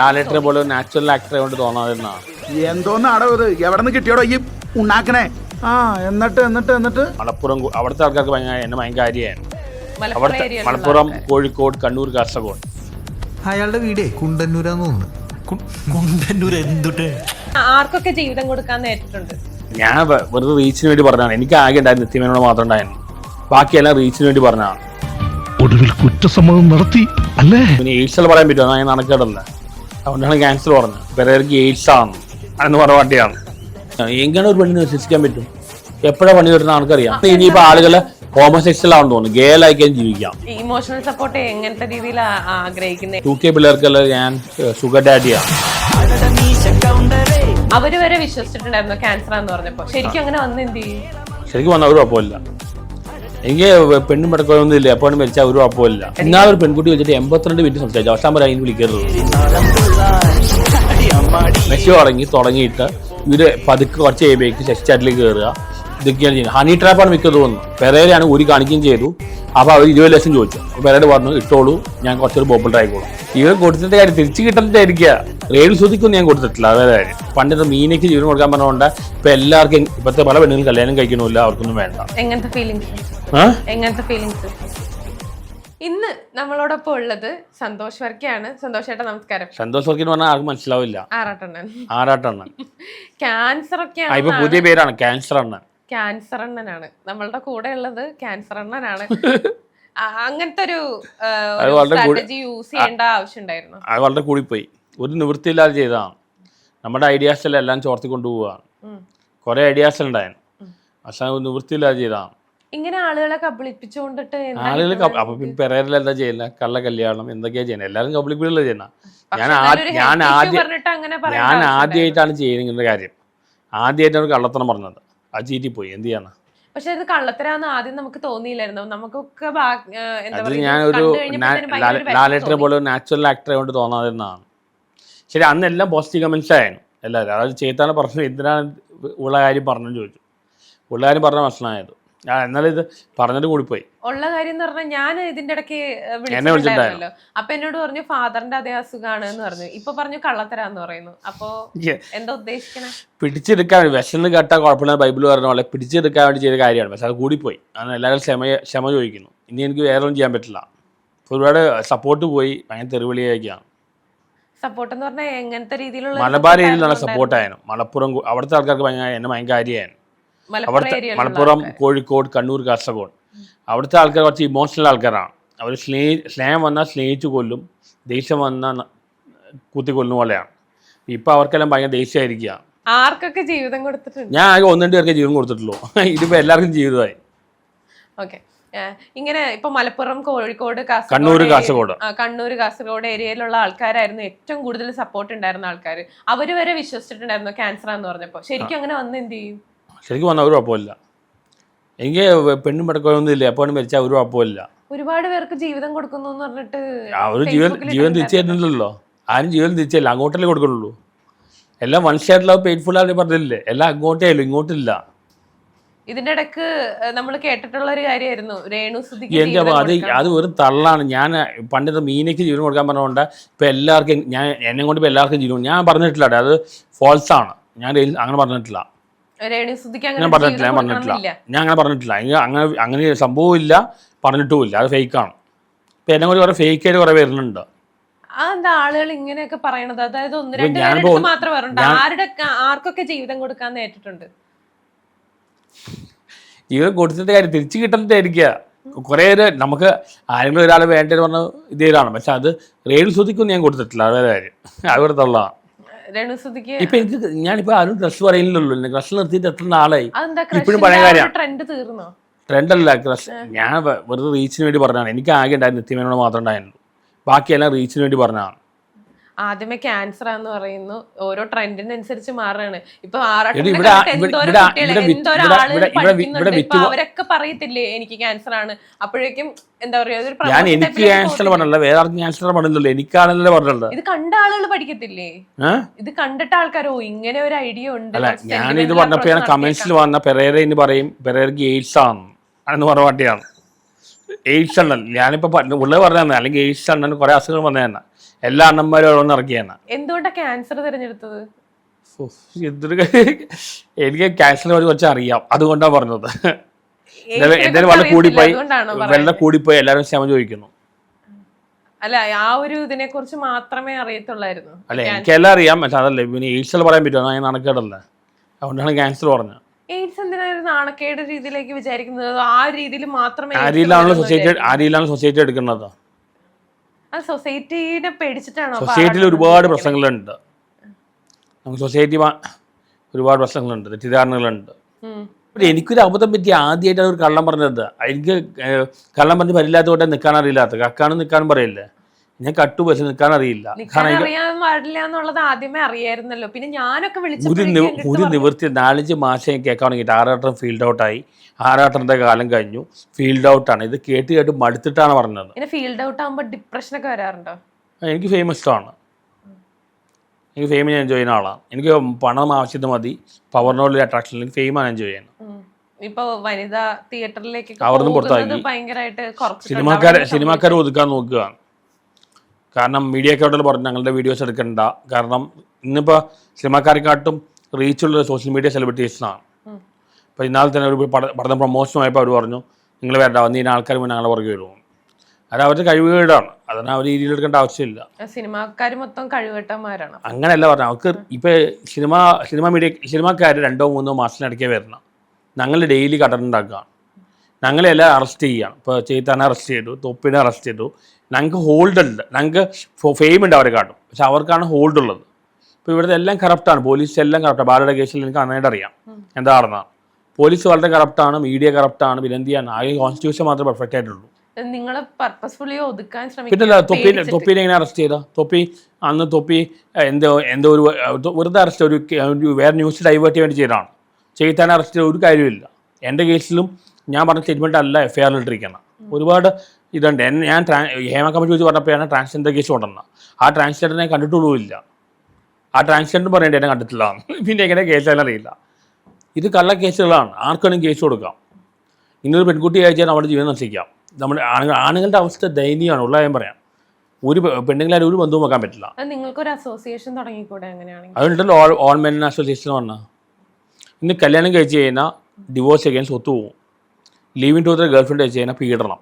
ലാലേട്ടനെ പോലെ നാച്ചുറൽ ആക്ടറെ കൊണ്ട് തോന്നാതിരുന്നാണ് എന്തോന്ന് ഇത്? എവിടെ നിന്ന് കിട്ടിയോടോ ഈ ഉണ്ടാക്കണേ ആ എന്നിട്ട് എന്നിട്ട് എന്നിട്ട്? മലപ്പുറം അവിടുത്തെ ആൾക്കാർക്ക് ഭയങ്കര എന്നെ ഭയങ്കര കാര്യമായിരുന്നു അവിടുത്തെ മലപ്പുറം കോഴിക്കോട് കണ്ണൂർ കാസർഗോഡ് അയാളുടെ വീടേ കുണ്ടന്നൂരാന്ന് തോന്നുന്നു. കൊണ്ടന്നൂർ എന്തുട്ട്? ആർക്കൊക്കെ ജീവിതം കൊടുക്കാൻ നേരിട്ടുണ്ട് ഞാൻ വെറുതെ റീച്ചിന് വേണ്ടി പറഞ്ഞാണ് എനിക്ക് ആകെ ഉണ്ടായിരുന്നു നിത്യമേനോട് മാത്രം ഉണ്ടായിരുന്നു. ബാക്കിയെല്ലാം റീച്ചിന് വേണ്ടി പറഞ്ഞതാണ്. ഒടുവിൽ കുറ്റസമ്മതം നടത്തി അല്ലേ? എയ്ഡ്സ് പറയാൻ പറ്റുമോ? ഞാൻ നടക്കേണ്ടല്ല അതുകൊണ്ടാണ് ക്യാൻസർ പറഞ്ഞത്. പെരേർക്ക് എയ്ഡ്സ് ആണ് എന്ന് പറഞ്ഞ വണ്ടിയാണ് എങ്ങനെ ഒരു പെണ്ണിനെ വിശ്വസിക്കാൻ പറ്റും. എപ്പോഴാ പണി വരുന്ന ആൾക്കറിയാം. ഇനിയിപ്പോ ആളുകളെ ഹോമോസെക്സൽ ആണെന്ന് തോന്നുന്നു. ഗേലായിക്കാൻ ജീവിക്കാം. ഇമോഷണൽ സപ്പോർട്ട് എങ്ങനത്തെ രീതിയിൽ ആഗ്രഹിക്കുന്നത് ടു കെ പിള്ളേർക്കെല്ലാം ഞാൻ ഷുഗർ ഡാഡിയാണ് അവർ വരെ വിശ്വസിച്ചിട്ടുണ്ടായിരുന്നു ക്യാൻസർ എന്ന് പറഞ്ഞപ്പോ. ശരിക്കും അങ്ങനെ വന്ന് എന്ത് ചെയ്യും? ശരിക്കും പറഞ്ഞാൽ ഒരു കുഴപ്പമില്ല. എനിക്ക് പെണ്ണും പെടക്കൊന്നും ഇല്ല. എപ്പോഴും മരിച്ചാൽ ഒരു കുഴപ്പമില്ല എന്നാൽ ഒരു പെൺകുട്ടി വെച്ചിട്ട് എൺപത്തിരണ്ട് മിനിറ്റ് സംസാരിച്ചു. അവസാനം വരെ അതിന് വിളിക്കരുത്. മെസ്സി തുടങ്ങി തുടങ്ങിയിട്ട് ഇവർ പതുക്കെ കുറച്ച് കഴിയുമ്പോഴേക്ക് സെക്സ് ചാറ്റിലേക്ക് കയറുക ഇതൊക്കെയാണ് ചെയ്യുന്നത്. ഹണി ട്രാപ്പാണ് മിക്ക തോന്നുന്നത് പെരയിലാണ് ഊരി കാണിക്കുകയും ചെയ്തു. അപ്പൊ അവർ ഇരുപത് ലക്ഷം ചോദിച്ചു. പെരേര പറഞ്ഞു ഇട്ടോളൂ ഞാൻ കുറച്ചൊരു ബോബിൾ ആയിക്കോളും ഇവർ കൊടുത്തിട്ട് കാര്യം തിരിച്ചു കിട്ടുന്നതായിരിക്കുക റേഡിയോ ശ്രുതിക്കൊന്നും ഞാൻ കൊടുത്തിട്ടില്ല. അതായത് കാര്യം. പണ്ടത്തെ മീനയ്ക്ക് ജീവൻ കൊടുക്കാൻ പറഞ്ഞുകൊണ്ട് ഇപ്പൊ എല്ലാവർക്കും ഇപ്പോഴത്തെ പല പെണ്ണുങ്ങൾ കല്യാണം കഴിക്കണമില്ല. അവർക്കൊന്നും വേണ്ട. എങ്ങനത്തെ ഫീലിങ്സ് ആ എങ്ങനത്തെ ഫീലിങ്സ് ഇന്ന് നമ്മളോടൊപ്പം ഉള്ളത് സന്തോഷ് വർക്കിയാണ്. സന്തോഷ് ഏട്ടാ നമസ്കാരം. സന്തോഷ് എന്ന് പറഞ്ഞാൽ ആർക്കും മനസ്സിലാവില്ല. ആറാട്ടണ്ണൻ. ആറാട്ടെണ്ണൻ. ക്യാൻസർ ഒക്കെ ഇപ്പൊ പുതിയ പേരാണ് ക്യാൻസർ അണ്ണൻ. ക്യാൻസർ അണ്ണനാണ്. നമ്മളുടെ കൂടെ ഉള്ളത് ക്യാൻസർ അണ്ണനാണ്. അങ്ങനത്തെ ഒരു സ്ട്രാറ്റജി യൂസ് ചെയ്യേണ്ട ആവശ്യമുണ്ടായിരുന്നു. അത് വളരെ കൂടിപ്പോയി. ഒരു നിവൃത്തിയില്ലാതെ ചെയ്തതാണ്. നമ്മുടെ ഐഡിയാസ് എല്ലാം ചോർത്തി കൊണ്ടുപോവുകയാണ് കുറെ ഐഡിയാസ് ഉണ്ടായിരുന്നു. പക്ഷെ നിവൃത്തിയില്ലാതെ ചെയ്തതാണ്. ഇങ്ങനെ ആളുകളെ കബളിപ്പിച്ചുകൊണ്ടിട്ട് ആളുകൾ പെരേരിൽ എന്താ ചെയ്യുന്നത് കള്ള കല്യാണം എന്തൊക്കെയാ ചെയ്യുന്നത് എല്ലാവരും കബളിപ്പിക്കലല്ലേ ചെയ്യുന്ന? ഞാൻ ഞാൻ ആദ്യം ഞാൻ ആദ്യമായിട്ടാണ് ചെയ്യുന്ന ഇങ്ങനെ കാര്യം. ആദ്യമായിട്ടാണ് കള്ളത്തണം പറഞ്ഞത്. ആ ചീറ്റി പോയി. എന്ത് ചെയ്യാനാ? പക്ഷെ ഇത് കള്ളത്തരാന്ന് ആദ്യം നമുക്ക് തോന്നിയില്ലായിരുന്നു. നമുക്കൊക്കെ അത് ഞാൻ ഒരു ലാലേട്ടനെ. പോലെ നാച്ചുറൽ ആക്ടറെ കൊണ്ട് തോന്നാതിരുന്നതാണ്. ശരി അന്ന് എല്ലാം പോസിറ്റീവ് കമൻസ് ആയിരുന്നു. എല്ലാവരും. അതായത് ചേത്താണ് പറഞ്ഞത് എന്തിനാണ് ഉള്ള കാര്യം പറഞ്ഞു ചോദിച്ചു. ഉള്ള കാര്യം പറഞ്ഞ പ്രശ്നമായത്. ആ എന്നാലും ഇത് പറഞ്ഞിട്ട് കൂടിപ്പോയി. ഉള്ള കാര്യം എന്ന് പറഞ്ഞാൽ ഞാൻ ഇതിന്റെ ഇടയ്ക്ക് വിളിച്ചിട്ടുണ്ടായിരുന്നല്ലോ. അപ്പൊ എന്നോട് പറഞ്ഞു ഫാദറിന്റെ അതേ അസുഖമാണ് എന്ന് പറഞ്ഞു. ഇപ്പൊ പറഞ്ഞു കള്ളത്തരാന്ന് പറയുന്നു. അപ്പോ എന്താ ഉദ്ദേശിക്കണേ? പിടിച്ചെടുക്കാൻ വേണ്ടി വിശന്ന് കേട്ടാൽ കുഴപ്പമില്ല ബൈബിൾ പറഞ്ഞ പോലെ പിടിച്ചെടുക്കാൻ വേണ്ടി ചെയ്ത കാര്യമാണ്. പക്ഷെ അത് കൂടിപ്പോയി. അങ്ങനെ എല്ലാവരും ക്ഷമ ക്ഷമ ചോദിക്കുന്നു. ഇനി എനിക്ക് വേറെ ഒന്നും ചെയ്യാൻ പറ്റില്ല. ഒരുപാട് സപ്പോർട്ട് പോയി. ഭയങ്കര തെറിവിളിയൊക്കെയാണ് സപ്പോർട്ട് എന്ന് പറഞ്ഞാൽ എങ്ങനത്തെ രീതിയിലുള്ള മലബാർ രീതിയിലുള്ള സപ്പോർട്ട് സപ്പോർട്ടായിരുന്നു മലപ്പുറം അവിടുത്തെ ആൾക്കാർക്ക് ഭയങ്കര എന്നെ ഭയങ്കര കാര്യമായിരുന്നു. അവിടുത്തെ മലപ്പുറം കോഴിക്കോട് കണ്ണൂർ കാസർഗോഡ്. അവിടുത്തെ ആൾക്കാർ കുറച്ച് ഇമോഷണൽ ആൾക്കാരാണ്. അവർ സ്നേഹി സ്നേഹം വന്നാൽ സ്നേഹിച്ചു കൊല്ലും ദേഷ്യം വന്നാൽ കുത്തി കൊല്ലുന്ന പോലെയാണ്. ഇപ്പം അവർക്കെല്ലാം ഭയങ്കര ദേഷ്യമായിരിക്കുക ആർക്കൊക്കെ ജീവിതം കൊടുത്തിട്ടുണ്ട്? ഞാൻ ആകെ ഒന്ന് രണ്ട് പേർക്ക് ജീവിതം കൊടുത്തിട്ടുള്ളൂ. ഇതിപ്പോ എല്ലാവർക്കും ജീവിതമായി. ഓക്കെ. ഇങ്ങനെ ഇപ്പൊ മലപ്പുറം കോഴിക്കോട് കണ്ണൂർ കാസർഗോഡ്. കണ്ണൂർ കാസർഗോഡ് ഏരിയയിലുള്ള ആൾക്കാരായിരുന്നു ഏറ്റവും കൂടുതൽ സപ്പോർട്ട് ഉണ്ടായിരുന്ന ആൾക്കാർ അവർ വരെ വിശ്വസിച്ചിട്ടുണ്ടായിരുന്നു ക്യാൻസർ എന്ന് പറഞ്ഞപ്പോ? ശരിക്കും അങ്ങനെ വന്ന് എന്ത് ചെയ്യും? ശരിക്കും പറഞ്ഞാൽ ഒരു കുഴപ്പമില്ല എനിക്ക് പെണ്ണും പെടക്കൊന്നും ഇല്ല. എപ്പോഴും മരിച്ചാൽ ഒരു കുഴപ്പമില്ല ഒരുപാട് പേർക്ക് ജീവിതം കൊടുക്കുന്നു എന്ന് പറഞ്ഞിട്ട് ഒരു ജീവൻ ജീവൻ തിരിച്ചു ഇട്ടിട്ടുണ്ടായിരുന്നു. തരുന്നില്ലല്ലോ ആരും ജീവൻ തിരിച്ചല്ല അങ്ങോട്ടല്ലേ കൊടുക്കുള്ളൂ എല്ലാം വൺ ഷെയർ ലവ് പെയിൻഫുൾ ആണ് പറഞ്ഞില്ലേ? എല്ലാം അങ്ങോട്ടേ ഉള്ളൂ ഇങ്ങോട്ടില്ല. ഇതിന്റെ ഇടയ്ക്ക് നമ്മൾ കേട്ടിട്ടുള്ള ഒരു കാര്യമായിരുന്നു. രേണു അപ്പൊ അത് അത് ഒരു തള്ളാണ്. ഞാൻ പണ്ടത്തെ മീനയ്ക്ക് ജീവൻ കൊടുക്കാൻ പറഞ്ഞുകൊണ്ട് ഇപ്പൊ എല്ലാവർക്കും ഞാൻ എന്നെ കൊണ്ട് ഇപ്പൊ എല്ലാവർക്കും ജീവൻ ഞാൻ പറഞ്ഞിട്ടില്ല അത് ഫോൾസ് ആണ്. ഞാൻ അങ്ങനെ പറഞ്ഞിട്ടില്ല. ഞാൻ പറഞ്ഞിട്ടില്ല ഞാൻ പറഞ്ഞിട്ടില്ല. ഞാൻ അങ്ങനെ പറഞ്ഞിട്ടില്ല. അങ്ങനെ അങ്ങനെ ഇല്ല പറഞ്ഞിട്ടും പറഞ്ഞിട്ടുമില്ല. അത് ഫേക്കാണ് ആണ്. എന്നെ കൊണ്ട് കുറെ ഫേക്ക് ആയിട്ട് കുറെ വരുന്നുണ്ട്. ആ എന്താ ആളുകൾ ഇങ്ങനെയൊക്കെ പറയണത്? അതായത് ഒന്ന് ഇപ്പൊ രണ്ട് മാത്രം ആരുടെ ആർക്കൊക്കെ ജീവിതം കൊടുക്കാൻ നേരിട്ടുണ്ട് കൊടുത്തിട്ട് കാര്യം തിരിച്ചു കിട്ടുന്നതായിരിക്കുക കുറേ പേര് നമുക്ക് ആരെങ്കിലും ഒരാൾ വേണ്ടത് പറഞ്ഞ ഇതേതാണ് പക്ഷെ അത് റേഡിയോ ശ്രദ്ധിക്കൊന്നും ഞാൻ കൊടുത്തിട്ടില്ല. അതൊരു കാര്യം. അത് ഇപ്പൊ എനിക്ക് ഞാനിപ്പോ ആരും ഡ്രസ് പറയുന്നില്ലല്ലോ ഡ്രസ് നിർത്തിയിട്ട് എത്ര നാളായി? ഇപ്പഴും പഴയ കാര്യം. ട്രെൻഡ് തീർന്നോ? ട്രെൻഡല്ല ഡ്രസ് ഞാൻ വെറുതെ റീച്ചിന് വേണ്ടി പറഞ്ഞതാണ്. എനിക്ക് ആകെ ഉണ്ടായിരുന്നു നിത്യമേനോട് മാത്രം ഉണ്ടായിരുന്നു ബാക്കിയെല്ലാം റീച്ചിന് വേണ്ടി പറഞ്ഞതാണ്. ആദ്യമേ ക്യാൻസർ ആന്ന് പറയുന്നു. ഓരോ ട്രെൻഡിനനുസരിച്ച് മാറാണ്. ഇപ്പൊ വിറ്റ് അവരൊക്കെ പറയത്തില്ലേ എനിക്ക് ക്യാൻസർ ആണ്. അപ്പോഴേക്കും എന്താ പറയാ ഞാൻ എനിക്ക് ക്യാൻസർ പറഞ്ഞല്ലോ വേറെ ആർക്കും ക്യാൻസർ പറഞ്ഞില്ലല്ലോ എനിക്കാണല്ലോ ഇത് കണ്ട ആളുകൾ പഠിക്കത്തില്ലേ? ഇത് കണ്ടിട്ട് ആൾക്കാരോ ഇങ്ങനെ ഒരു ഐഡിയ ഉണ്ട്. അല്ല ഞാൻ ഇത് പറഞ്ഞപ്പോ കമന്റ്സിൽ വന്ന പെരേര എന്ന് പറയും പെരേരക്ക് എയ്ഡ്സ് ആണ് എന്ന് പറഞ്ഞ പാട്ടിയാണ്. എയ്ഡ്സ് ആണ് ഞാനിപ്പോ ഉള്ളത് പറഞ്ഞതാണ് അല്ലെങ്കിൽ എയ്ഡ്സ് ആണ് കുറെ അസുഖങ്ങൾ വന്നതാണ് എല്ലാ അണ്ണന്മാരും ഓരോന്ന് ഇറക്കിയാണ് എന്തുകൊണ്ടാ ക്യാൻസർ തിരഞ്ഞെടുത്തത്? എന്തൊരു എനിക്ക് ക്യാൻസറിനെ കുറച്ച് അറിയാം. അതുകൊണ്ടാണ് പറഞ്ഞത്. എന്തായാലും വെള്ളം കൂടിപ്പോയി വെള്ളം കൂടിപ്പോയി എല്ലാവരും ക്ഷമ ചോദിക്കുന്നു. അല്ല ആ ഒരു ഇതിനെ കുറിച്ച് മാത്രമേ അറിയത്തുള്ളായിരുന്നു. അല്ല എനിക്കെല്ലാം അറിയാം പക്ഷെ അതല്ല പിന്നെ എയ്ഡ്സിൽ പറയാൻ പറ്റുമോ? ഞാൻ നാണക്കേടല്ല. അതുകൊണ്ടാണ് ക്യാൻസർ പറഞ്ഞത്. എയ്ഡ്സ് എന്തിനാ ഒരു നാണക്കേട് രീതിയിലേക്ക് വിചാരിക്കുന്നത്? ആ രീതിയിൽ മാത്രമേ ആ രീതിയിലാണ് സൊസൈറ്റി ആ രീതിയിലാണ് സൊസൈറ്റി എടുക്കുന്നത്? സൊസൈറ്റീനെ പേടിച്ചിട്ടാണോ സൊസൈറ്റിയിൽ ഒരുപാട്? പ്രശ്നങ്ങളുണ്ട്. നമുക്ക് സൊസൈറ്റി ഒരുപാട് പ്രശ്നങ്ങളുണ്ട് തെറ്റിദ്ധാരണകളുണ്ട്. എനിക്കൊരു അബദ്ധം പറ്റി ആദ്യമായിട്ടാണ് ഒരു കള്ളം പറഞ്ഞത്. എനിക്ക് കള്ളം പറഞ്ഞ് പരില്ലാത്തതുകൊണ്ട് നിൽക്കാൻ അറിയില്ലാത്ത കക്കാനും നിൽക്കാനും പറയില്ലേ? ഞാൻ കട്ടു പക്ഷെ നിൽക്കാൻ അറിയില്ല അറിയാൻ പാടില്ല എന്നുള്ളത് ആദ്യമേ അറിയായിരുന്നല്ലോ. പിന്നെ ഞാനൊക്കെ അടുത്ത് ഒരു നിവൃത്തി നാലഞ്ച് മാസം കേൾക്കാൻ തുടങ്ങിയിട്ട് ആറാട്ടം ഫീൽഡ് ഔട്ടായി ആറാട്ടറിന്റെ കാലം കഴിഞ്ഞു. ഫീൽഡ് ഔട്ടാണ് ഇത് കേട്ട് കേട്ട് മടുത്തിട്ടാണ് പറഞ്ഞത്. ഫീൽഡ് ഔട്ട് ആകുമ്പോൾ ഡിപ്രഷൻ ഒക്കെ വരാറുണ്ടോ? എനിക്ക് ഫേമസ് ആണ്. എനിക്ക് ഫെയിം ഞാൻ എൻജോയ് ചെയ്യുന്ന ആളാണ്. എനിക്ക് പണം ആവശ്യത്തിന് മതി. പവറിനോടുള്ള അട്രാക്ഷൻ എനിക്ക് ഫെയിമാണ് എൻജോയ് ചെയ്യുന്നത്. ഉം. ഇപ്പൊ വനിതാ തിയേറ്ററിലേക്ക് അവിടുന്ന് പുറത്താക്കി. സിനിമാക്കാരെ സിനിമാക്കാരെ ഒതുക്കാൻ നോക്കുക കാരണം മീഡിയ അക്കൗണ്ടിൽ പറഞ്ഞു ഞങ്ങളുടെ വീഡിയോസ് എടുക്കണ്ട. കാരണം ഇന്നിപ്പോൾ സിനിമാക്കാരെക്കാട്ടും റീച്ചുള്ള സോഷ്യൽ മീഡിയ സെലിബ്രിറ്റീസിനാണ്. അപ്പോൾ ഇന്നാൾ തന്നെ ഒരു പഠനം ആയപ്പോൾ അവർ പറഞ്ഞു നിങ്ങൾ വരണ്ട വന്ന് ഇനി ആൾക്കാർ മുന്നേ ഞങ്ങളെ പുറകെ വരുമോ അത് അവരുടെ കഴിവുകേടാണ്. അതിന് അവർ രീതിയിൽ എടുക്കേണ്ട ആവശ്യമില്ല. സിനിമാക്കാർ മൊത്തം കഴിവട്ടന്മാരാണ് അങ്ങനെയല്ല പറഞ്ഞു അവർക്ക് ഇപ്പോൾ സിനിമ സിനിമ മീഡിയ സിനിമാക്കാർ രണ്ടോ മൂന്നോ മാസത്തിനിടയ്ക്ക് വരണം. ഞങ്ങൾ ഡെയിലി കടലുണ്ടാക്കുകയാണ് ഞങ്ങളെല്ലാം അറസ്റ്റ് ചെയ്യുകയാണ് ഇപ്പോൾ ചേത്താനെ അറസ്റ്റ് ചെയ്തു തൊപ്പിനെ അറസ്റ്റ് ചെയ്തു. ഞങ്ങൾക്ക് ഹോൾഡ് ഉണ്ട്. ഞങ്ങൾക്ക് ഫെയിം ഉണ്ട് അവരെ കാട്ടും. പക്ഷെ അവർക്കാണ് ഹോൾഡ് ഉള്ളത്. ഇപ്പോൾ ഇവിടുത്തെ എല്ലാം കറപ്റ്റാണ് പോലീസ് എല്ലാം കറപ്റ്റാണ് ബാലയുടെ കേസിൽ എനിക്ക് നന്നായിട്ട് അറിയാം. എന്താണെന്നാണ് പോലീസ് വളരെ കറപ്റ്റാണ് മീഡിയ കറപ്റ്റാണ് ചെയ്യാൻ ആകെ കോൺസ്റ്റിറ്റ്യൂഷൻ മാത്രമേ പെർഫെക്റ്റ് ആയിട്ടുള്ളൂ. നിങ്ങൾ പർപ്പസ്ഫുള്ളി ഒതുക്കാൻ പിന്നല്ല തൊപ്പി തൊപ്പിനെ എങ്ങനെ അറസ്റ്റ് ചെയ്ത? തൊപ്പി അന്ന് തൊപ്പി എന്തോ എന്തോ ഒരു വെറുതെ അറസ്റ്റ് ഒരു ഒരു വേറെ ന്യൂസ് ഡൈവേർട്ട് ചെയ്യാൻ വേണ്ടി ചെയ്തതാണ്. ചെയ്താൻ അറസ്റ്റ് ചെയ്ത ഒരു കാര്യമില്ല എന്റെ കേസിലും ഞാൻ പറഞ്ഞ സ്റ്റേറ്റ്മെന്റ് അല്ല എഫ് ഐ ആറിൽ ഇട്ടിരിക്കണം ഒരുപാട് ഇതുണ്ട്. എന്നെ ഞാൻ ഹേമ കമ്മിറ്റി വെച്ച് പറഞ്ഞപ്പോഴാണ് ട്രാൻസ്ജെൻഡർ കേസ് കൊണ്ടുവന്നത്. ആ ട്രാൻസ്ജെൻഡറിനെ കണ്ടിട്ടുള്ളൂല്ല. ആ ട്രാൻസ്ജെൻഡർ പറയേണ്ടി എന്നെ കണ്ടിട്ടില്ല. പിന്നെ എങ്ങനെ കേസ് അറിയില്ല. ഇത് കള്ള കേസുകളാണ്. ആർക്കാണെങ്കിൽ കേസ് കൊടുക്കാം. ഇന്നൊരു പെൺകുട്ടി അയച്ചാൽ അവളുടെ ജീവൻ നശിക്കാം നമ്മുടെ ആണുങ്ങൾ ആണുങ്ങളുടെ അവസ്ഥ ദയനീയമാണ്. ഉള്ള ഞാൻ പറയാം. ഒരു പെണ്ണുങ്ങളാരും ഒരു ബന്ധവും വെക്കാൻ പറ്റില്ല. അതുണ്ടല്ലോ നിങ്ങൾക്കൊരു അസോസിയേഷൻ തുടങ്ങിക്കൂടെ അങ്ങനെയാണെങ്കിൽ? അതുകൊണ്ടല്ലോ ഓൾ ഓൾ മെൻ അസോസിയേഷൻ പറഞ്ഞാൽ ഇന്ന് കല്യാണം കഴിച്ച് കഴിഞ്ഞാൽ ഡിവോഴ്സ് ചെയ്യാൻ സ്വത്ത് പോകും ലീവിങ് ടു ദ ഗേൾഫ്രണ്ട് കഴിച്ച് കഴിഞ്ഞാൽ പീഡനം.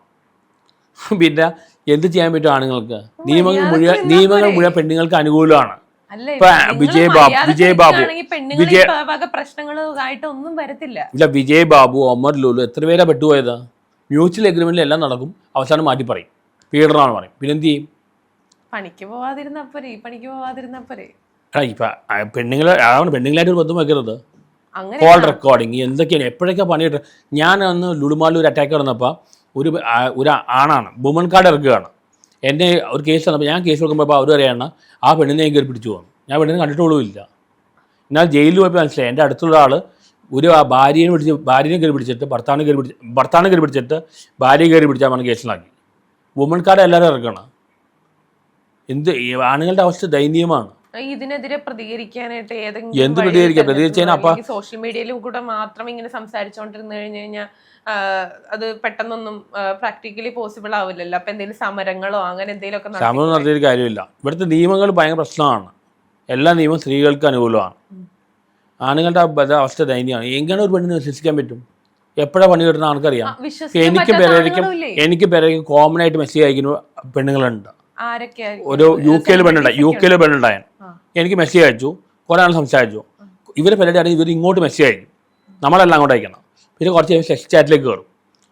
പിന്നെ എന്ത് ചെയ്യാൻ പറ്റും ആണുങ്ങൾക്ക്? നിയമങ്ങൾ മുഴുവൻ നിയമങ്ങൾ മുഴുവൻ പെണ്ണുങ്ങൾക്ക് അനുകൂലമാണ്. വിജയ് ബാബു വിജയ് ബാബു വിജയ് വരത്തില്ല. ഇല്ല വിജയ് ബാബു ഒമർ ലുലു എത്ര പേരാ പെട്ടുപോയത്? മ്യൂച്വൽ അഗ്രിമെന്റിൽ എല്ലാം നടക്കും. അവസാനം മാറ്റി പറയും. പീഡനമാണ് പറയും. പിന്നെ എന്ത് ചെയ്യും? പണിക്ക് പോവാതിരുന്നപ്പോരെ ഈ പണിക്ക് പോവാതിരുന്നപ്പോരെ. എടാ ഇപ്പൊ ആ പെണ്ണുങ്ങൾ അതാണ് പെണ്ണുങ്ങളായിട്ട് ഒരു ബന്ധം വെക്കരുത്. കോൾ റെക്കോർഡിങ് എന്തൊക്കെയാണ് എപ്പോഴൊക്കെ പണിയിട്ട് ഞാൻ അന്ന് ഒരു അറ്റാക്ക് നടന്നപ്പോൾ ഒരു ഒരു ആണാണ്. വുമൺ കാർഡ് ഇറക്കുകയാണ് എന്നെ ഒരു കേസ് വന്നപ്പോൾ ഞാൻ കേസ് കൊടുക്കുമ്പോൾ അവർ പറയാണ് ആ പെണ്ണിനെ കയറി പിടിച്ചു പോകുന്നു ഞാൻ പെണ്ണിനെ കണ്ടിട്ടുള്ളൂല്ല എന്നാൽ ജയിലിൽ പോയപ്പോൾ മനസ്സിലായി എന്റെ അടുത്തുള്ള ആൾ ഒരു ആ ഭാര്യയെ പിടിച്ച് ഭാര്യയെ കയറി പിടിച്ചിട്ട് ഭർത്താവിനെ കയറി പിടിച്ച് ഭർത്താവിനെ കയറി പിടിച്ചിട്ട് ഭാര്യയെ കയറി പിടിച്ചാൽ അവൻ കേസിലാക്കി. വുമൺ കാർഡ് എല്ലാവരും ഇറക്കണം എന്ത് ആണുങ്ങളുടെ അവസ്ഥ ദയനീയമാണ്. ഇതിനെതിരെ പ്രതികരിക്കാനായിട്ട് എന്ത് പ്രതികരിക്കാം? പ്രതികരിച്ചതിന് അപ്പ- സോഷ്യൽ മീഡിയയിലും കൂടെ മാത്രം ഇങ്ങനെ സംസാരിച്ചോണ്ടിരുന്നു കഴിഞ്ഞു കഴിഞ്ഞാൽ അത് പെട്ടെന്നൊന്നും പ്രാക്ടിക്കലി പോസിബിൾ ആവില്ലല്ലോ. അപ്പൊ എന്തെങ്കിലും സമരങ്ങളോ അങ്ങനെ എന്തെങ്കിലും സമരം നടത്തിയിട്ട് കാര്യമില്ല. ഇവിടുത്തെ നിയമങ്ങൾ ഭയങ്കര പ്രശ്നമാണ്. എല്ലാ നിയമവും സ്ത്രീകൾക്ക് അനുകൂലമാണ്. ആണുങ്ങളുടെ അവസ്ഥ ദയനീയമാണ്. എങ്ങനെ ഒരു പെണ്ണിനെ വിശ്വസിക്കാൻ പറ്റും? എപ്പോഴാണ് പണി കിട്ടുന്ന ആൾക്കറിയാം എനിക്ക് പേരായിരിക്കും പെരേക്കും എനിക്ക് പെരേക്കും കോമൺ ആയിട്ട് മെസ്സേജ് അയക്കുന്ന പെണ്ണുങ്ങളുണ്ട്? ഒരു യു കെയിൽ പെണ്ണുണ്ടായി. യു കെയിൽ പെണ്ണുണ്ടായ. ആ. എനിക്ക് മെസ്സേജ് അയച്ചു കുറേ ആൾ സംസാരിച്ചു. ഇവരെ പരിപാടി ഇവർ ഇങ്ങോട്ട് മെസ്സേജ് അയക്കും. നമ്മളെല്ലാം അങ്ങോട്ട് അയക്കണം. പിന്നെ കുറച്ച് കഴിഞ്ഞ് സെക്സ് ചാറ്റിലേക്ക് കയറും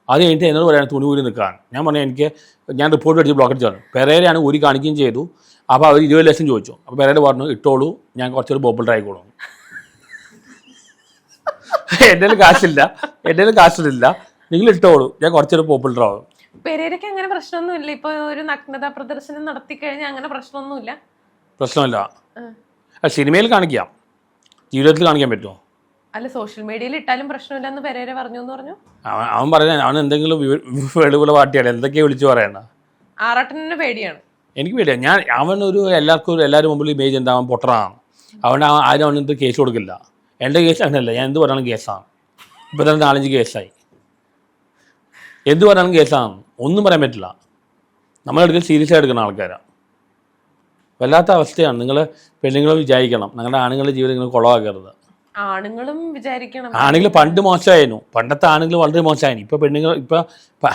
അത് കഴിഞ്ഞിട്ട് എന്നോട് പറയാൻ തുണി ഊരി നിൽക്കാൻ ഞാൻ പറഞ്ഞു എനിക്ക് ഞാൻ റിപ്പോർട്ട് അടിച്ച് ബ്ലോക്ക് അടിച്ചു തന്നു പെരേരയാണ് ഊരി കാണിക്കുകയും ചെയ്തു. അപ്പോൾ അവർ ഇരുപത് ലക്ഷം ചോദിച്ചു. അപ്പോൾ പെരേര പറഞ്ഞു ഇട്ടോളൂ ഞാൻ കുറച്ചൊരു ബോബിൾ ആയിക്കോളും. എന്റെ കയ്യിൽ കാശില്ല. എന്റെ കയ്യിൽ കാശില്ല. നിങ്ങൾ ഇട്ടോളൂ ഞാൻ കുറച്ചൊരു പോപ്പുലർ ആവും. പെരേരയ്ക്ക് അങ്ങനെ പ്രശ്നമൊന്നുമില്ല. ഇപ്പൊ ഒരു നഗ്നത പ്രദർശനം നടത്തി കഴിഞ്ഞാൽ അങ്ങനെ പ്രശ്നമൊന്നുമില്ല. പ്രശ്നമില്ല. സിനിമയിൽ കാണിക്കാം. ജീവിതത്തിൽ കാണിക്കാൻ പറ്റുമോ? അല്ല സോഷ്യൽ മീഡിയയിൽ ഇട്ടാലും പ്രശ്നമില്ല എന്ന് പെരേര പറഞ്ഞു എന്ന് പറഞ്ഞു. അവൻ പറഞ്ഞു പറയുന്നത് അവൻ എന്തെങ്കിലും വെളിവുള്ള പാർട്ടിയാണ്. എന്തൊക്കെയാ വിളിച്ചു പറയണ ആറാട്ടനെ പേടിയാണ്. എനിക്ക് പേടിയാണ് ഞാൻ അവൻ ഒരു എല്ലാവർക്കും എല്ലാവരും മുമ്പിൽ ഇമേജ് എന്താ? അവൻ പൊട്ടറാണ്. അവൻ ആരും അവൻ എന്ത് കേസ് കൊടുക്കില്ല. എന്റെ കേസ് അങ്ങനെയല്ല ഞാൻ എന്ത് പറയണം കേസാണ് ഇപ്പം തന്നെ നാലഞ്ച് കേസായി എന്ത് പറയണം കേസാണ് ഒന്നും പറയാൻ പറ്റില്ല. നമ്മളെടുക്കൽ സീരിയസ് ആയി എടുക്കുന്ന ആൾക്കാരാണ് വല്ലാത്ത അവസ്ഥയാണ്. നിങ്ങൾ പെണ്ണുങ്ങൾ വിചാരിക്കണം. നിങ്ങളുടെ ആണുങ്ങളുടെ ജീവിതം നിങ്ങൾ കുളമാക്കരുത് ആണുങ്ങളും വിചാരിക്കണം. ആണുങ്ങൾ പണ്ട് മോശമായിരുന്നു. പണ്ടത്തെ ആണുങ്ങൾ വളരെ മോശമായിരുന്നു. ഇപ്പോൾ പെണ്ണുങ്ങൾ ഇപ്പോൾ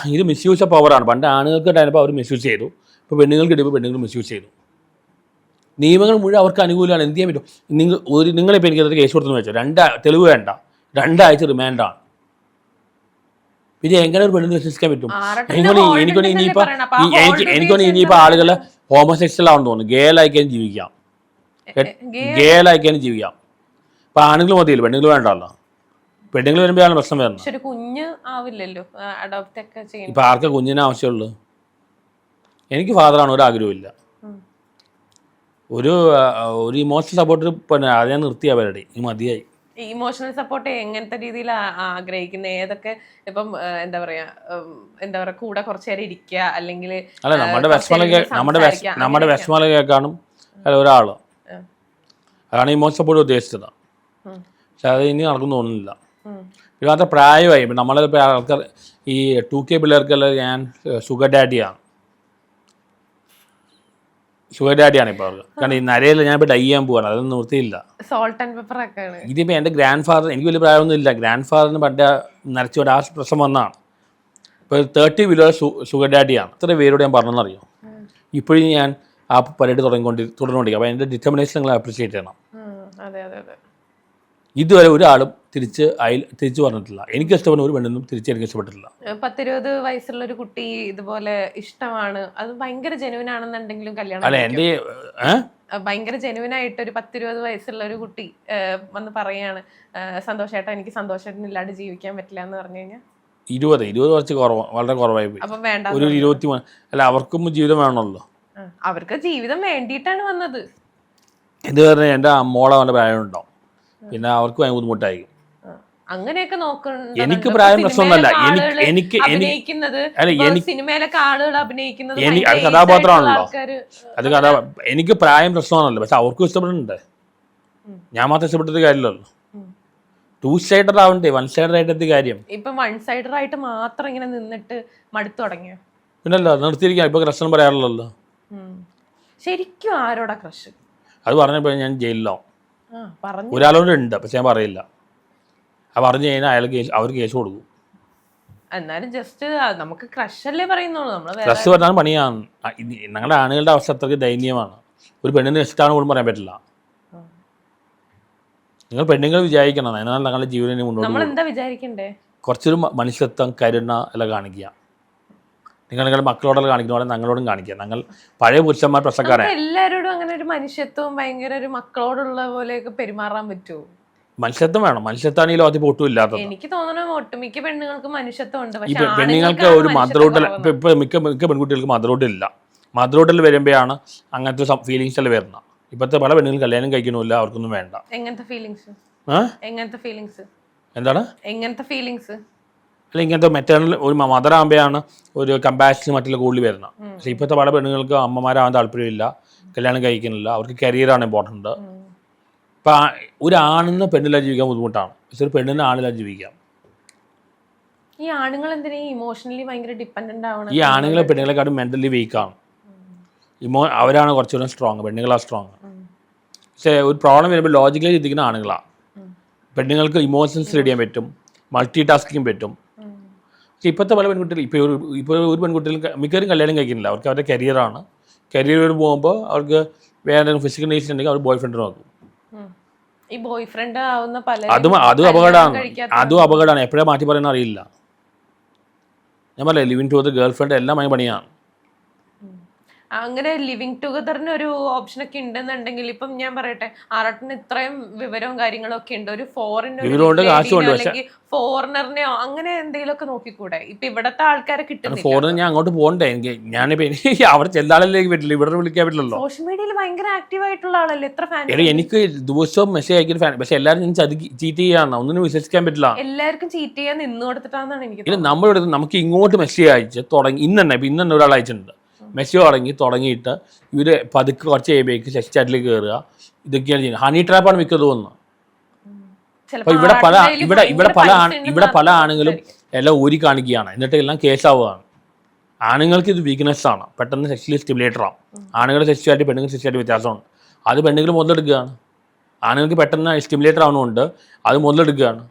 ഇത് മിസ്യൂസ് പവറാണ് പണ്ട് ആണുങ്ങൾക്ക് ഉണ്ടായിരുന്നപ്പോൾ അവർ മിസ്യൂസ് ചെയ്തു. ഇപ്പോൾ പെണ്ണുങ്ങൾക്ക് ഇടുമ്പോൾ പെണ്ണുങ്ങൾ മിസ്യൂസ് ചെയ്തു. നിയമങ്ങൾ മുഴുവൻ അവർക്ക് അനുകൂലമാണ്. എന്ത് ചെയ്യാൻ പറ്റും? നിങ്ങൾ ഒരു നിങ്ങളിപ്പോൾ എനിക്കതൊരു കേസ് കൊടുത്തെന്ന് വെച്ചോ. രണ്ട് തെളിവ് വേണ്ട. രണ്ടാഴ്ച റിമാൻഡാണ് പിന്നെ എങ്ങനെ ഒരു പെണ്ണിനെ വിശ്വസിക്കാൻ പറ്റും? എനിക്കൊന്ന് എനിക്കൊന്ന് ഈ- എനിക്ക് എനിക്കൊന്ന് ഇനിയിപ്പോ ആളുകൾ ഹോമോസെക്ഷൽ ആണെന്ന് തോന്നുന്നു. ഗേലായിക്കാൻ ജീവിക്കാം. ഗേലായിക്കാനും ഗേലായിക്കാൻ ജീവിക്കാം. ഇപ്പൊ ആണുങ്ങൾ മതിയല്ലോ പെണ്ണുങ്ങൾ വേണ്ടല്ലോ. പെണ്ണുങ്ങൾ വരുമ്പോഴാണ് പ്രശ്നം വരുന്നത് കുഞ്ഞ് ആവില്ലല്ലോ അഡോപ്റ്റ് ഒക്കെ ഇപ്പം ആർക്കാ കുഞ്ഞിനെ ആവശ്യമുള്ളൂ? എനിക്ക് ഫാദർ ആണ് ഒരു ആഗ്രഹമില്ല ഇല്ല ഒരു ഒരു ഇമോഷണൽ സപ്പോർട്ട് പിന്നെ അത് ഞാൻ നിർത്തി അവരുടെ ഈ മതിയായി. ഇമോഷണൽ സപ്പോർട്ട് എങ്ങനത്തെ രീതിയിൽ ആഗ്രഹിക്കുന്നത് ഏതൊക്കെ ഇപ്പം എന്താ പറയാ എന്താ പറയാ കൂടെ കുറച്ചു നേരം ഇരിക്കുക അല്ലെങ്കിൽ അല്ല നമ്മുടെ വിഷമം നമ്മുടെ നമ്മുടെ കേൾക്കാനും അല്ല ഒരാൾ അതാണ് ഇമോഷണൽ സപ്പോർട്ട് ഉദ്ദേശിച്ചത്. പക്ഷെ അത് ഇനി നടക്കുന്നു തോന്നുന്നില്ല. പിന്നെ മാത്രം പ്രായമായി നമ്മളിപ്പോൾ നമ്മളെ ആൾക്കാർ ഈ ടു കെ പിള്ളേർക്കെല്ലാം ഞാൻ ഷുഗർ ഡാഡിയാണ് ഷുഗർ ഡാഡിയാണ് ഇപ്പോൾ അവർക്ക് കാരണം ഈ നരയിൽ ഞാൻ ഇപ്പോൾ ഡൈ ചെയ്യാൻ പോവാണ് അതൊന്നും നിർത്തിയില്ല സോൾട്ട് ആൻഡ് പെപ്പർ ഒക്കെ ആണ് ഇതിപ്പോൾ എന്റെ ഗ്രാൻഡ് ഫാദർ എനിക്ക് വലിയ പ്രായമൊന്നും ഇല്ല ഗ്രാൻഡ് ഫാദറിന് പണ്ട് നരച്ചുകൊണ്ട് ആ പ്രശ്നം വന്നതാണ്. ഇപ്പോൾ തേർട്ടി ബിലോ ഷുഗർ ഡാഡിയാണ് അത്ര പേരോട് ഞാൻ പറഞ്ഞെന്നറിയോ? ഇപ്പോഴും ഞാൻ ആ പരിപാടി തുടങ്ങിക്കൊണ്ട് തുടർന്നുകൊണ്ടിരിക്കും അപ്പോൾ എന്റെ ഡിറ്റർമിനേഷൻ നിങ്ങൾ അപ്രീഷിയേറ്റ് ചെയ്യണം. അതെ അതെ അതെ. ഇതുവരെ ഒരാളും തിരിച്ച് അയൽ തിരിച്ചു പറഞ്ഞിട്ടില്ല എനിക്ക് ഇഷ്ടപ്പെടുന്ന ഒരു പെണ്ണൊന്നും തിരിച്ച് എനിക്ക് ഇഷ്ടപ്പെട്ടിട്ടില്ല ഏഹ് പത്തിരുപത് വയസ്സുള്ള ഒരു കുട്ടി ഇതുപോലെ ഇഷ്ടമാണ്. അത് ഭയങ്കര ജെനുവിൻ ആണെന്നുണ്ടെങ്കിലും കല്യാണം അല്ല എന്റെ എന്റെ ഭയങ്കര ജെനുവിൻ ആയിട്ട് ഒരു പത്തിരുപത് വയസ്സുള്ള ഒരു കുട്ടി വന്ന് പറയാണ് സന്തോഷമായിട്ട് എനിക്ക് സന്തോഷത്തിനില്ലാണ്ട് ഇല്ലാണ്ട് ജീവിക്കാൻ പറ്റില്ല എന്ന് പറഞ്ഞു കഴിഞ്ഞാൽ ഇരുപത് ഇരുപത് കുറച്ച് കുറവ് വളരെ കുറവായി പോയി. ഒരു ഇരുപത്തി അല്ല അവർക്കും ജീവിതം വേണമല്ലോ. അവർക്ക് ജീവിതം വേണ്ടിയിട്ടാണ് വന്നത്. ഇത് പറഞ്ഞാൽ എന്റെ മോളെ അവന്റെ ഉണ്ടാവും പിന്നെ അവർക്ക് ഭയങ്കര ബുദ്ധിമുട്ടായിരിക്കും അങ്ങനെയൊക്കെ നോക്കുന്നുണ്ട്. എനിക്ക് പ്രായം പ്രശ്നമൊന്നുമല്ല എനിക്ക് എനിക്ക് അഭിനയിക്കുന്നത് സിനിമയിലൊക്കെ ആളുകൾ അഭിനയിക്കുന്നത് എനിക്ക് അത് കഥാപാത്രമാണല്ലോ. അത് കഥാ എനിക്ക് പ്രായം പ്രശ്നമാണല്ലോ. പക്ഷെ അവർക്കും ഇഷ്ടപ്പെടുന്നുണ്ട്. ഞാൻ മാത്രം ഇഷ്ടപ്പെട്ടത് കാര്യമില്ലല്ലോ. ടൂ സൈഡർ ആവണ്ടേ? വൺ സൈഡർ ആയിട്ട് കാര്യം? ഇപ്പൊ വൺ സൈഡർ ആയിട്ട് മാത്രം ഇങ്ങനെ നിന്നിട്ട് മടുത്തു തുടങ്ങിയോ? പിന്നല്ല നിർത്തിയിരിക്കാം ഇപ്പൊ കൃഷ്ണൻ പറയാറില്ലല്ലോ. ശരിക്കും ആരോടാ ക്രഷ്? അത് പറഞ്ഞപ്പോ ഞാൻ ജയിലിലാവും. ഒരാളോട് ഉണ്ട് പക്ഷെ ഞാൻ പറയില്ല. അത് പറഞ്ഞു കഴിഞ്ഞാൽ അയാൾ കേസ് അവർ കേസ് കൊടുക്കും. എന്നാലും ജസ്റ്റ് നമുക്ക് ക്രഷ് അല്ലേ പറയുന്നുള്ളൂ. നമ്മൾ ക്രഷ് പറഞ്ഞാൽ പണിയാണ്. ഞങ്ങളുടെ ആണുങ്ങളുടെ അവസ്ഥ അത്രയ്ക്ക് ദയനീയമാണ്. ഒരു പെണ്ണിന് ഇഷ്ടമാണ് പോലും പറയാൻ പറ്റില്ല. നിങ്ങൾ പെണ്ണുങ്ങൾ വിചാരിക്കണം. എന്നാൽ ഞങ്ങളുടെ ജീവിതം മുന്നോട്ട് നമ്മൾ എന്താ വിചാരിക്കണ്ടേ? കുറച്ചൊരു മനുഷ്യത്വം കരുണ എല്ലാം കാണിക്കുക നിങ്ങൾ നിങ്ങളുടെ മക്കളോടെല്ലാം കാണിക്കുന്ന പോലെ ഞങ്ങളോടും കാണിക്കുക. ഞങ്ങൾ പഴയ പുരുഷന്മാർ പ്രശ്നക്കാരെ. എല്ലാവരോടും അങ്ങനെ ഒരു മനുഷ്യത്വം ഭയങ്കര ഒരു മക്കളോടുള്ള പോലെയൊക്കെ പെരുമാറാൻ പറ്റുമോ? മനുഷ്യത്വം വേണം. മനുഷ്യത്വമാണ് ഈ ലോകത്തിൽ ഒട്ടും ഇല്ലാത്തത്. എനിക്ക് തോന്നുന്നു ഒട്ടുമിക്ക പെണ്ണുങ്ങൾക്ക് മനുഷ്യത്വം ഉണ്ട്. പക്ഷേ പെണ്ണുങ്ങൾക്ക് ഒരു മദറോട്ടിൽ ഇപ്പൊ മിക്ക മിക്ക പെൺകുട്ടികൾക്ക് മദറോട്ടില്ല മദറോട്ടിൽ വരുമ്പോഴാണ് അങ്ങനത്തെ ഫീലിങ്സ് എല്ലാം വരുന്നത്. ഇപ്പോഴത്തെ പല പെണ്ണുങ്ങൾ കല്യാണം കഴിക്കണമില്ല അവർക്കൊന്നും വേണ്ട. എങ്ങനത്തെ ഫീലിങ്സ്? എങ്ങനത്തെ ഫീലിങ്സ് എന്താണ്? എങ്ങനത്തെ ഫീലിങ്സ് അല്ല ഇങ്ങനത്തെ മെറ്റേണൽ ഒരു മദർ ആകുമ്പോഴാണ് ഒരു കമ്പാഷൻ മറ്റുള്ള കൂടുതൽ വരുന്നത്. പക്ഷേ ഇപ്പോഴത്തെ പല പെണ്ണുങ്ങൾക്ക് അമ്മമാരാവാൻ താല്പര്യമില്ല കല്യാണം കഴിക്കുന്നില്ല അവർക്ക് കരിയറാണ് ഇമ്പോർട്ടന്റ് ഇപ്പം ഒരു ആണിന് പെണ്ണില്ല ജീവിക്കാൻ ബുദ്ധിമുട്ടാണ്. പക്ഷെ ഒരു പെണ്ണിന് ആണില്ല ജീവിക്കാം. ഈ ആണുങ്ങൾ ഇമോഷണലി ഭയങ്കര ഡിപ്പെൻഡന്റ് ആവണം ഈ ആണുങ്ങളെ പെണ്ണുങ്ങളെക്കാട്ടും മെന്റലി വീക്കാണ് ഇമോ അവരാണ് കുറച്ചുകൂടെ സ്ട്രോങ് പെണ്ണുങ്ങളാണ് സ്ട്രോങ് പക്ഷേ ഒരു പ്രോബ്ലം വരുമ്പോൾ ലോജിക്കലി ചിന്തിക്കുന്ന ആണുങ്ങളാണ് പെണ്ണുങ്ങൾക്ക് ഇമോഷൻസ് റെഡി ചെയ്യാൻ പറ്റും മൾട്ടി ടാസ്കിങ് പറ്റും. പക്ഷേ ഇപ്പോഴത്തെ പല പെൺകുട്ടികൾ ഇപ്പോൾ ഒരു ഇപ്പോൾ ഒരു പെൺകുട്ടികളും മിക്കവരും കല്യാണം കഴിക്കുന്നില്ല. അവർക്ക് അവരുടെ കരിയറാണ് കരിയറിൽ പോകുമ്പോൾ അവർക്ക് വേറെ ഫിസിക്കൽ നേഴ്സ് ഉണ്ടെങ്കിൽ അവർ ബോയ് ഫ്രണ്ട് നോക്കും. ഈ ബോയ് ഫ്രണ്ട് ആവുന്ന പല അതും അതും അപകടമാണ്. അതും അപകടമാണ്. എപ്പോഴാണ് മാറ്റി പറയുന്ന അറിയില്ല. ഞാൻ പറയാം ലിവിങ് ടു ഗേൾ ഫ്രണ്ട് എല്ലാം അതിന് പണിയാണ്. അങ്ങനെ ലിവിങ് ടുഗദറിന് ഒരു ഓപ്ഷൻ ഒക്കെ ഉണ്ടെന്നുണ്ടെങ്കിൽ ഇപ്പം ഞാൻ പറയട്ടെ ആറട്ടിന് ഇത്രയും വിവരവും കാര്യങ്ങളും ഒക്കെ ഉണ്ട്. ഒരു ഫോറിൻ അല്ലെങ്കിൽ ഫോറിനറിനെയോ അങ്ങനെ എന്തെങ്കിലുമൊക്കെ നോക്കിക്കൂടെ? ഇപ്പൊ ഇവിടത്തെ ആൾക്കാരെ കിട്ടുന്നു ഫോറിന് ഞാൻ അങ്ങോട്ട് പോകണ്ടേ? എനിക്ക് ഞാനിപ്പോ അവിടെ ചെല്ലാളിലേക്ക് പറ്റില്ല ഇവിടെ വിളിക്കാൻ പറ്റില്ലല്ലോ സോഷ്യൽ മീഡിയയിൽ ഭയങ്കര ആക്റ്റീവ് ആയിട്ടുള്ള ആളല്ലേ? എത്ര ഫാൻ എനിക്ക് ദിവസവും മെസ്സേജ് അയക്കുന്ന ഫാൻ പക്ഷെ എല്ലാവരും ചീറ്റ് ചെയ്യാണോ ഒന്നിനും വിശ്വസിക്കാൻ പറ്റില്ല. എല്ലാവർക്കും ചീറ്റ് ചെയ്യാൻ നിന്ന് കൊടുത്തിട്ടാന്നാണ് എനിക്ക് നമ്മളിവിടെ നമുക്ക് ഇങ്ങോട്ട് മെസ്സേജ് അയച്ച് തുടങ്ങി ഇന്ന് തന്നെ ഇപ്പം ഇന്ന് തന്നെ ഒരാൾ അയച്ചിട്ടുണ്ട്. മെസ്സേജ് തുടങ്ങി തുടങ്ങിയിട്ട് ഇവർ പതുക്കെ കുറച്ച് കഴിയുമ്പോഴേക്ക് സെക്സ് ചാറ്റിൽ കയറുക ഇതൊക്കെയാണ് ചെയ്യുന്നത്. ഹണി ട്രാപ്പാണ് മിക്കത് തോന്നുന്നത് അപ്പൊ ഇവിടെ പല ഇവിടെ ഇവിടെ പല ആണ് ഇവിടെ പല ആണുങ്ങളും എല്ലാം ഊരി കാണിക്കുകയാണ്. എന്നിട്ട് എല്ലാം കേസാവുകയാണ്. ആണുങ്ങൾക്ക് ഇത് വീക്ക്നെസ് ആണ്. പെട്ടെന്ന് സെക്സ്വലി സ്റ്റിമുലേറ്റർ ആവും. ആണുങ്ങളുടെ സെക്സ്വാലിറ്റി പെണ്ണുങ്ങൾ സെക്സ്വാലിറ്റി വ്യത്യാസമാണ്. അത് പെണ്ണുങ്ങൾ മുതലെടുക്കുകയാണ്. ആണുങ്ങൾക്ക് പെട്ടെന്ന് സ്റ്റിമുലേറ്റർ ആവുന്നതുകൊണ്ട് അത് മുതലെടുക്കുകയാണ്.